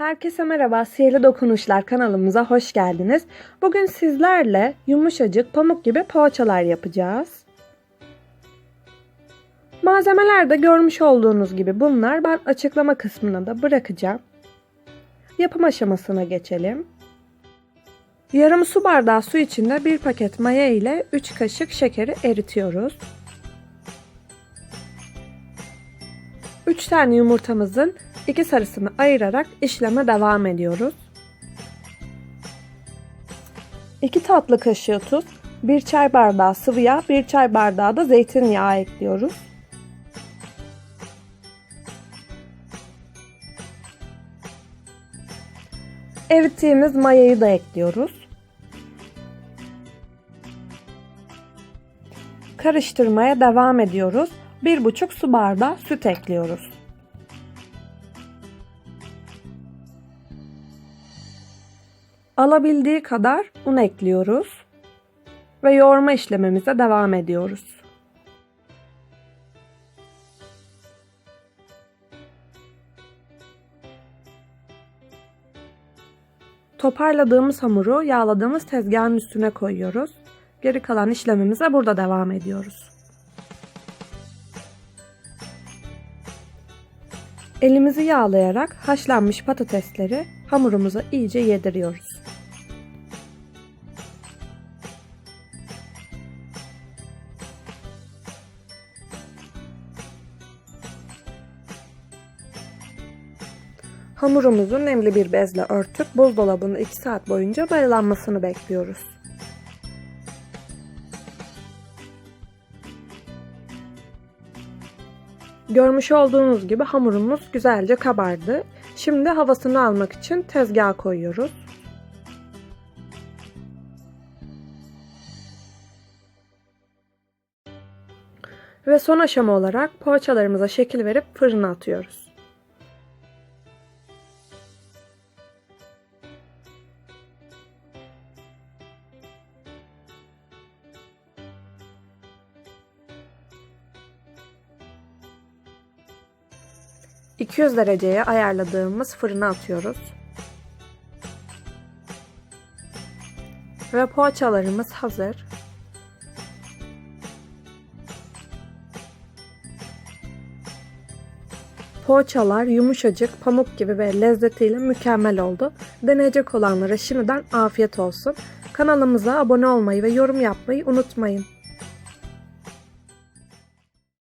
Herkese merhaba, Sihirli Dokunuşlar kanalımıza hoş geldiniz. Bugün sizlerle yumuşacık, pamuk gibi poğaçalar yapacağız. Malzemeler de görmüş olduğunuz gibi bunlar. Ben açıklama kısmına da bırakacağım. Yapım aşamasına geçelim. Yarım su bardağı su içinde bir paket maya ile 3 kaşık şekeri eritiyoruz. 3 tane yumurtamızın iki sarısını ayırarak işleme devam ediyoruz. 2 tatlı kaşığı tuz, 1 çay bardağı sıvı yağ, 1 çay bardağı da zeytinyağı ekliyoruz. Erittiğimiz mayayı da ekliyoruz. Karıştırmaya devam ediyoruz. 1,5 su bardağı süt ekliyoruz. Alabildiği kadar un ekliyoruz ve yoğurma işlemimize devam ediyoruz. Toparladığımız hamuru yağladığımız tezgahın üstüne koyuyoruz. Geri kalan işlemimize burada devam ediyoruz. Elimizi yağlayarak haşlanmış patatesleri hamurumuza iyice yediriyoruz. Hamurumuzu nemli bir bezle örtüp buzdolabında 2 saat boyunca mayalanmasını bekliyoruz. Görmüş olduğunuz gibi hamurumuz güzelce kabardı. Şimdi havasını almak için tezgaha koyuyoruz. Ve son aşama olarak poğaçalarımıza şekil verip fırına atıyoruz. ...200 dereceye ayarladığımız fırına atıyoruz. Ve poğaçalarımız hazır. Poğaçalar yumuşacık, pamuk gibi ve lezzetiyle mükemmel oldu. Deneyecek olanlara şimdiden afiyet olsun. Kanalımıza abone olmayı ve yorum yapmayı unutmayın.